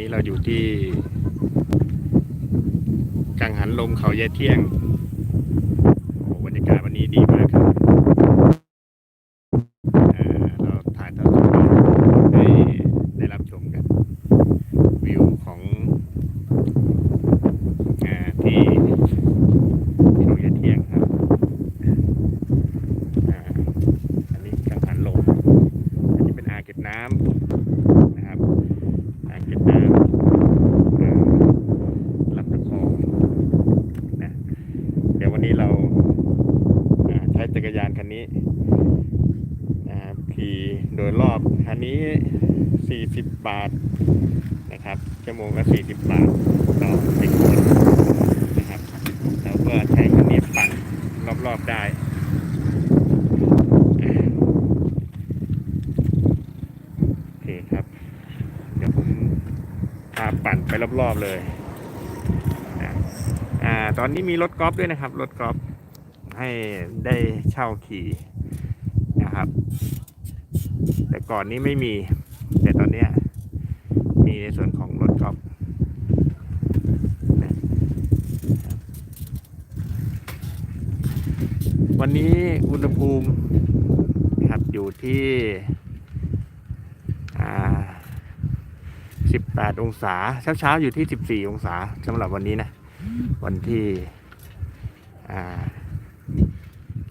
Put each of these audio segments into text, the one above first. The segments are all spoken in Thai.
นี้เราอยู่ที่ กังหันลมเขาแย่เที่ยงโอ้บรรยากาศวันนี้ดีมากครับเอ่อเราถ่ายทอดสดให้ได้รับชมกัน วิวของอาที่เขายายเที่ยงครับอ่าอันนี้กังหันลม อันนี้เป็นอ่างเก็บน้ำนะครับ อ่างเก็บน้ำเอ่อลำตะคองนะ เดี๋ยววันนี้เราอ่าใช้จักรยานคันนี้ีโดยรอบคันนี้ 40 บาทนะครับชั่วโมงละ40 บาทต่อหนึ่งคนนะครับเราก็ใช้คันนี้ปั่นรอบๆได้โอเคครับ เดี๋ยวผมพาปั่นไปรอบๆเลยนะอ่าตอนนี้มีรถกอล์ฟด้วยนะครับ รถกอล์ฟให้ได้เช่าขี่นะครับ แต่ก่อนนี้ไม่มี แต่ตอนเนี้ยมีในส่วนของรถกอล์ฟนะครับวันนี้อุณหภูมิครับอยู่ที่อ่า18 องศา เช้าเช้าๆอยู่ที่ 14 องศาสำหรับวันนี้นะ วันที่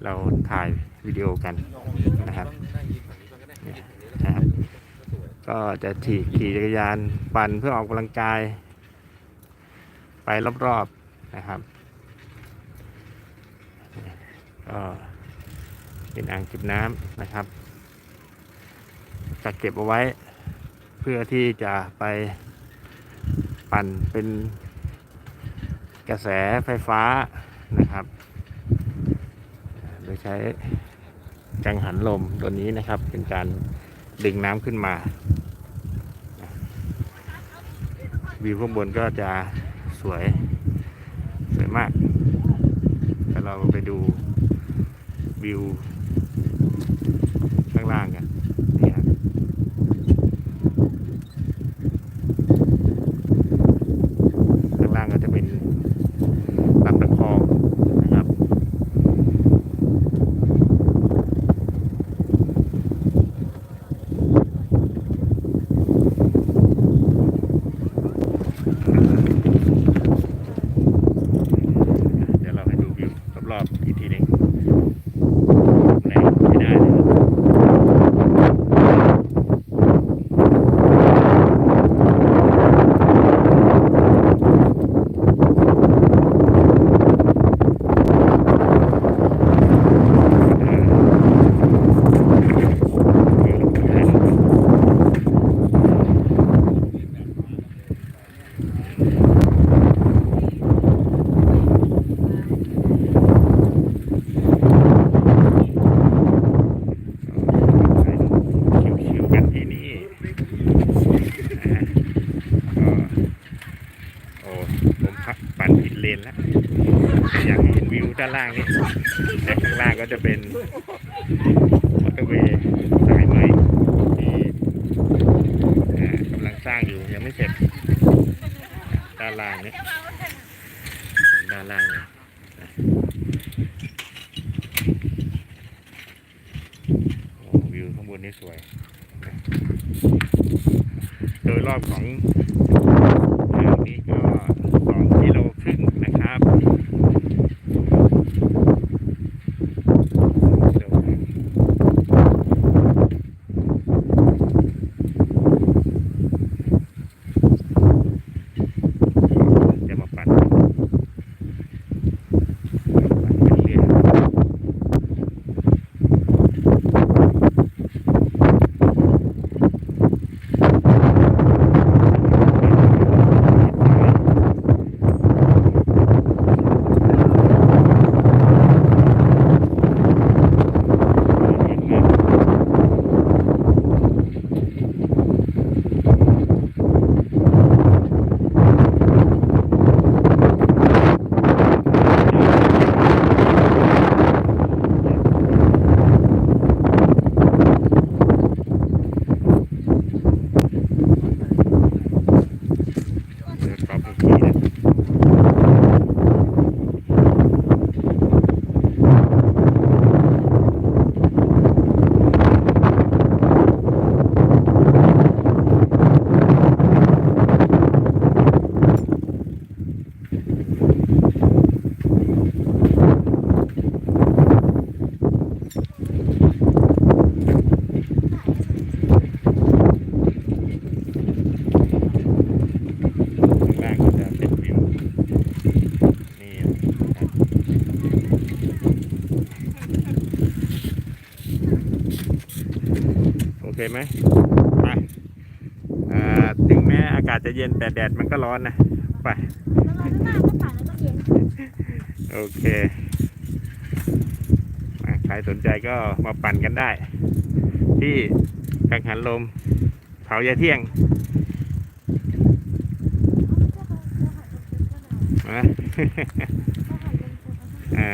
เราถ่ายวิดีโอกันนะครับ นะครับก็จะขี่ขี่จักรยานปั่นเพื่อออกกำลังกาย ไปรอบๆนะครับก็เป็นอ่างเก็บน้ำนะครับกักเก็บเอาไว้ เพื่อที่จะไปปั่นเป็นกระแสไฟฟ้านะครับ โดยใช้ กังหันลมตัวนี้นะครับ เป็นการดึงน้ำขึ้นมา วิวข้างบนก็จะสวย สวยมากแต่เราไปดูวิวข้างล่างกันนี่ครับ ข้างล่างก็จะเป็นลำตะคองนะครับ เดี๋ยวเราให้ดูวิวรอบๆอีกทีหนึ่งแรงไม่ได้เลยครับ ชิวๆกันที่นี่นะฮะก็โอ้ผมพักปั่นผิดเลนแล้วอยากเห็นวิว ด้านล่างนี่แต่ข้างล่างก็จะเป็นมอเตอร์เวย์สายใหม่ที่กำลังสร้างอยู่ยังไม่เสร็จ ด้านล่างนี่ด้านล่างนี่ยวิวข้างบนนี่สวย โดยรอบของทางนี้ก็ เคไหมไปอ่าถึงแม้อากาศจะเย็นแต่แดดมันก็ร้อนนะ ไปแล้วเราไม่มาก็ปั่นแล้วก็เย็นโอเคอะใครสนใจก็มาปั่นกันได้ ที่กังหันลมเผายาเที่ยงนะอ่า